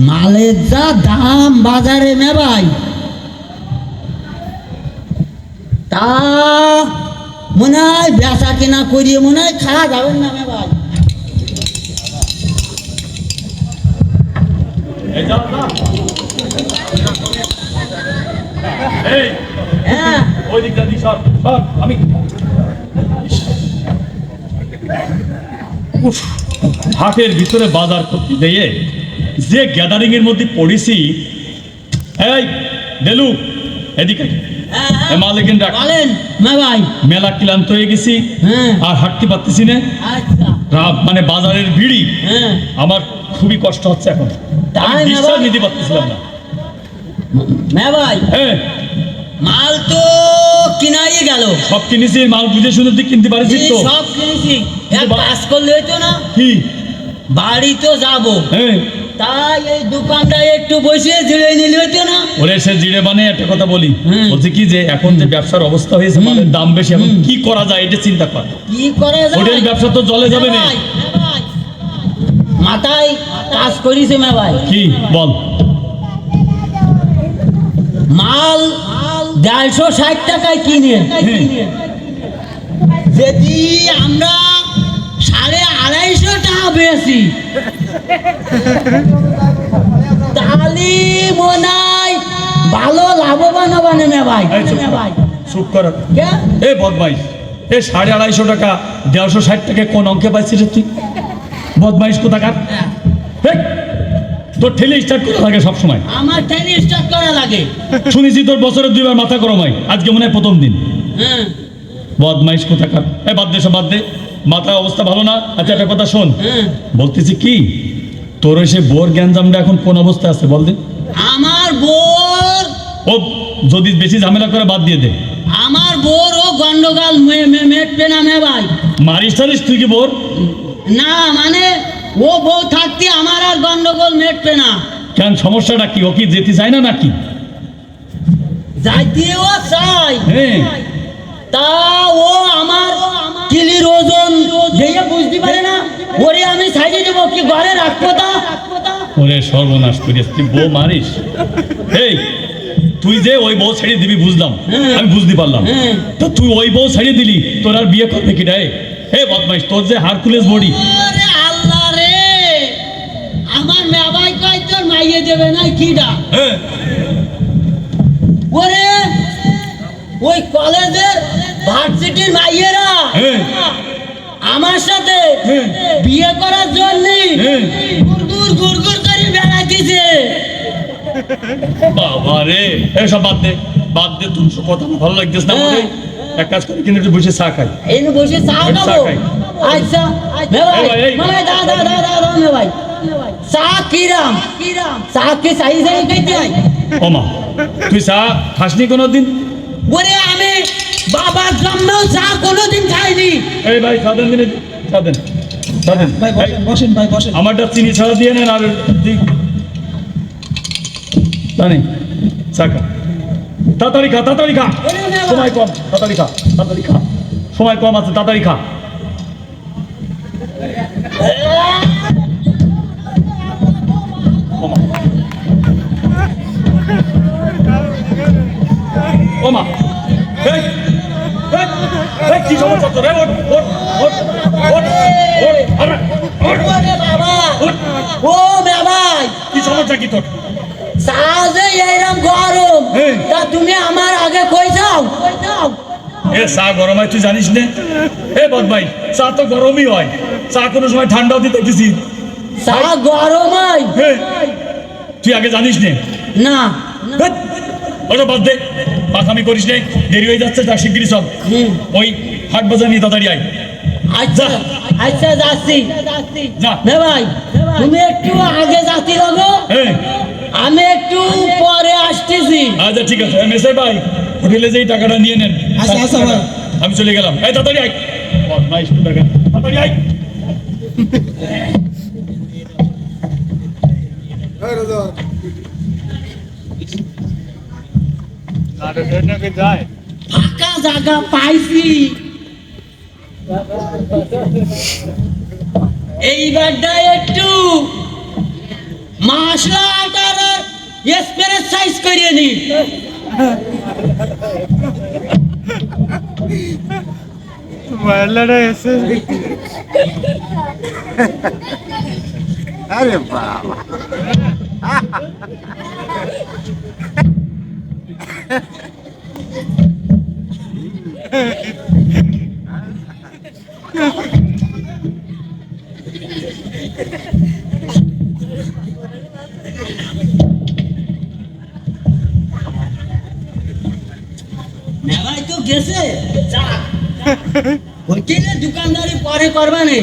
মালের যা দাম বাজারে মে ভাই তা মনে হয় বেচা কিনা করিয়ে মনে হয় খাওয়া যাবেন না মে ভাই এই যাও, যাও। এই, হ্যাঁ আমি হাটের ভিতরে বাজার করতে গিয়ে যে গ্যাদারিং এর মধ্যে পড়েছি এই দেলু এদিকে। হ্যাঁ, হ্যাঁ। মালিকিন ডাক। বলেন মে ভাই। মেলা ক্লান্ত হয়ে গেছি হ্যাঁ। আর হাঁটতে পারতেছি না। আচ্ছা। রাত মানে বাজারের ভিড়ি হ্যাঁ। আমার খুবই কষ্ট হচ্ছে এখন। তাই বিশ্বাস নিতে পারতেছিলাম না। মে ভাই। হ্যাঁ। মাল তো কিনাই গেল। সব কিনেছি মাল বুঝে শুনে তুই কিনতে পারিস তো। সব কিনেছি। এক কাজ করলে হইতো না। কি? বাড়ি তো যাব। হ্যাঁ। তাই এই দোকানটায় একটু বসে জিরে নিলে হইতো না। ওরে সে জিরে বানে একটা কথা বলি। বলছি কি যে এখন যে ব্যবসার অবস্থা হয়েছে মালের দাম বেশি এখন কি করা যায় এটা চিন্তা কর। কি করে যায়? হোটেল ব্যবসা তো জলে যাবে না। ভাই, ভাই, মাথায় কাজ করিছে মে ভাই। কি? বল। মাল দেড়শো ষাট টাকায় কিনে। যদি আমরা বেশি। তাহলে মনে ভালো লাভবান হবে না মে ভাই চুপ কর। কর? এ বদমাইশ এ সাড়ে আড়াইশো টাকা দেড়শো ষাট টাকা কোন অঙ্কে পাইছিস তুই? বদমাইশ কোথাকার? তোর ঠেলে স্টার্ট করতে লাগে সবসময়। আমার ট্রেন স্টার্ট করা লাগে। শুনেছি তোর বছরে দুইবার মাথা গরম হয় আজকে মনে হয় প্রথম দিন। হ্যাঁ। বদমাইশ কোথাকার? এ বাদ দে সব বাদ দে। মাথা অবস্থা ভালো না? আচ্ছা একটা কথা শোন। বলতেছি কি? তোর সে বোর গ্যাঞ্জামটা এখন কোন অবস্থায় আছে বল আমার বোর ও যদি বেশি ঝামেলা করে বাদ দিয়ে দে। আমার বোর ও গন্ডগোল মেটবে না মে ভাই। মারিস টারিস তুই কি বোর? না মানে ও বউ থাকতে আমার আর গন্ডগোল মেটবে না। কেন সমস্যাটা কি? ও কি যেতে চায় না নাকি? যাইতেও চাই হ্যাঁ। তা ও আমার কিলির ওজন দেখে বুঝতে পারে না। ওরে আমি সাইডে দেবো কি ঘরে রাখব তা ওরে সর্বনাশ করিস তুই বউ মারিস? এই তুই যে ওই বউ ছেড়ে দিবি বুঝলাম। আমি বুঝতে পারলাম। তো তুই ওই বউ ছেড়ে দিলি তোর আর বিয়ে করবে কি রে? হে বদমাইশ তোর যে হারকুলেস বডি। আল্লাহ রে! আমার মেবাই কয় তোর মাইয়ে দেবে না কিডা হ্যাঁ। ওরে ওই কলেজের ভার্সিটির মাইয়েরা। আমার সাথে। বিয়ে করার জন্য করে বেড়াইতেছে। বাবা রে। এসব বাদ দে। বাদ দে তুই কথা ভালো লাগতেছ না হ্যাঁ। এক কাজ করি কিন্তু একটু বসে চা খাই। এই বসে চা খাব। আচ্ছা। ভাই। এই ভাই, এই। দা দা দা দা দা ভাই। চা কিরাম? কিরাম চা কি সাই সাই খাইতে হয়? ওমা তুই চা খাসনি কোনো দিন ওরে বাবার জন্মেও চা কোনোদিন খাইনি এই ভাই চা দেন দিনে চা দেন ভাই বসেন বসেন ভাই বসেন। আমারটা চিনি ছাড়া দিয়ে নেন আর দিক। জানি। চা তাড়াতাড়ি খা তাড়াতাড়ি খা। বাবা। সময় কম। তাড়াতাড়ি খা তাড়াতাড়ি খা। সময় কম আছে তাড়াতাড়ি খা। ওমা। ওমা। এই, কি সমস্যা তোর? ওঠ, ওঠ, ওঠ। ও কি সমস্যা কি তোর চা যে এইরকম গরম। তা তুমি আমার আগে কই যাও এ চা গরম হয় তুই জানিস না এ বদমাই চা তো গরমই হয় চা কোনো সময় ঠান্ডাও দিতে দিছি চা গরম হয় তুই আগে জানিস নে না ওটা বাদ দে পাখামি করিস নে দেরি হয়ে যাচ্ছে যা শিগগিরি চল। ওই হাট বাজার নিয়ে তাড়াতাড়ি আয়। আচ্ছা আচ্ছা যাচ্ছি। যা। মে ভাই তুমি একটু আগে যাচ্ছি লাগো হ্যাঁ। আমি একটু পরে আসতেছি। আচ্ছা ঠিক আছে। মেসে ভাই হোটেলে যেই টাকাটা নিয়ে নেন আচ্ছা, আচ্ছা, ভাই। আমি চলে গেলাম। এই তাড়াতাড়ি আয়। বদমাইশ টাকা। তাড়াতাড়ি আয়। ফাঁকা জায়গা পাইছি এইবারটা একটু মাছ মশলা আটার স্প্রে সাইজ করিয়ে নি মহিলাটা এসে আরে বাবা নেভাই তো গেছে হোটেলে দোকানদারি পরে করবা নে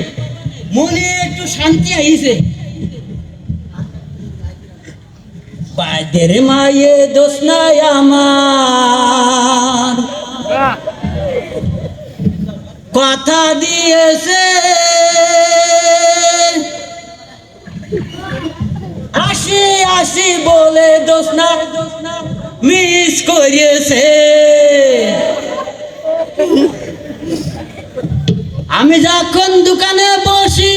মনে একটু শান্তি আইছে বাইদের মায়ে দোষ নাই আমার। কথা দিয়েছে। আসি আসি বলে দোষ না মিস করিয়েছে। আমি যখন দোকানে বসি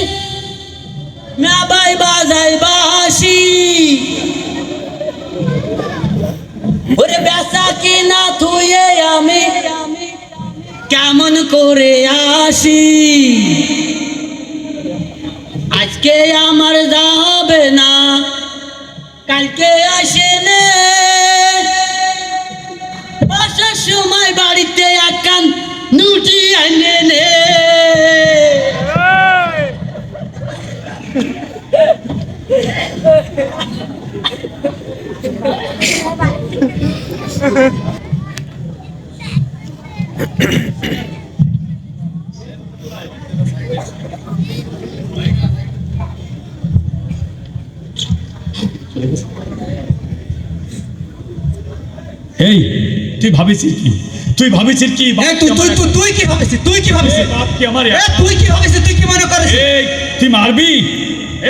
মেবাই বাজাই বাসি ওরে বেচা কিনা থুয়ে আমি কেমন করে আসি? আজকে আমার যা না, কালকে আসে নে। আসার সময় বাড়িতে একান নুটি আনে নে। এই তুই ভাবিছিস কি? তুই ভাবিছিস কি তুই তুই তুই তুই কি ভাবিস তুই কি ভাবিছিস? বাপ কি আমার এ, তুই কি ভাবিস তুই কি মনে করিস? এই তুই মারবি?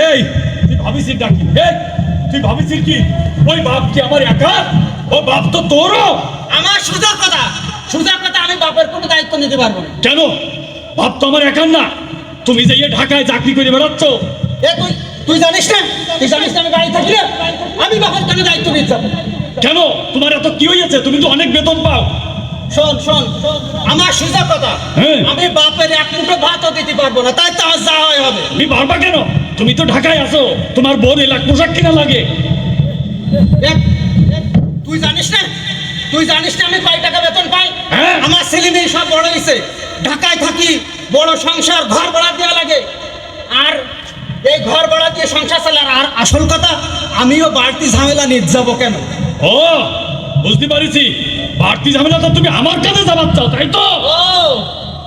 এই তুই ভাবিছিস ডাকি? এই তুই ভাবিছিস কি? ওই বাপ কি আমার একা? ও বাপ তো তোরও? আমার সোজা কথা। সোজা কথা আমি বাপের কোনো দায়িত্ব নিতে পারব না। কেন? বাপ তো আমার একার না। তুমি যে ঢাকায় চাকরি করে বেড়াচ্ছ। এ তুই তুই জানিস না? তুই জানিস না আমি বাড়ি থাকি না? আমি বাপের কোনো দায়িত্ব নিতে কেন? তোমার এত কি হয়েছে তুমি তো অনেক বেতন পাও। শোন শোন আমার সোজা কথা। হ্যাঁ। আমি বাপের এক মুঠো ভাতও দিতে পারব না। তাই তো আমার যা হয় হবে। তুমি পারবা কেন? তুমি তো ঢাকায় আছো। তোমার বোন এলাক পোশাক কিনা লাগে। তুই জানিস না? তুই জানিস না আমি কয় টাকা বেতন পাই? হ্যাঁ। আমার ছেলে মেয়ে সব বড় হয়েছে ঢাকায় থাকি বড় সংসার ঘর ভাড়া দেওয়া লাগে। আর এই ঘর ভাড়া দিয়ে সংসার চালে আর- আসল কথা আমিও বাড়তি ঝামেলা নিয়ে যাব কেন? ও বুঝতে পারিছি। বাড়তি ঝামেলা তো তুমি আমার কাছে যাবার চাও তাই তো? ও।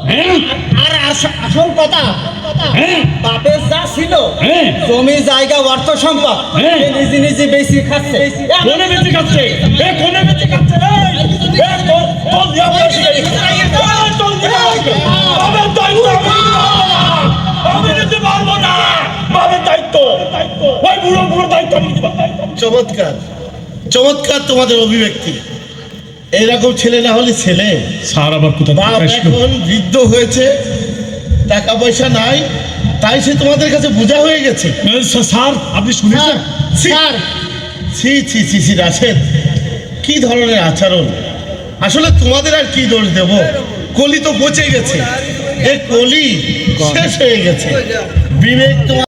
হ্যাঁ? আসল কথা? হ্যাঁ। বাপের যা ছিল হ্যাঁ। জমি জায়গা অর্থ সম্পদ হ্যাঁ। নিজে নিজে বেশি খাচ্ছে। কোনে খাচ্ছে? এ কোনে বেঁচে খাচ্ছে? এ, তোর- তোর দিয়া বেশি। খাচ্ছে। তোর দিয়া বাবার দায়িত্ব আমি নিতে পারব না। আমি না। বাবার দায়িত্ব। ওই বুড়ো বুড়ো দায়িত্ব। চমৎকার। চমৎকার তোমাদের অভিব্যক্তি। এরকম ছেলে না হলে ছেলে? স্যার আবার কোথায় এখন বৃদ্ধ হয়েছে। টাকা পয়সা নাই তাই সে তোমাদের কাছে বোঝা হয়ে গেছে। স্যার আপনি শুনেছেন? ছি। ছি ছি ছি ছি রাশেদ কি ধরনের আচরণ? আসলে তোমাদের আর কি দোষ দেব? কলি তো পচে গেছে। এ কলি শেষ হয়ে গেছে। বিবেক তোমার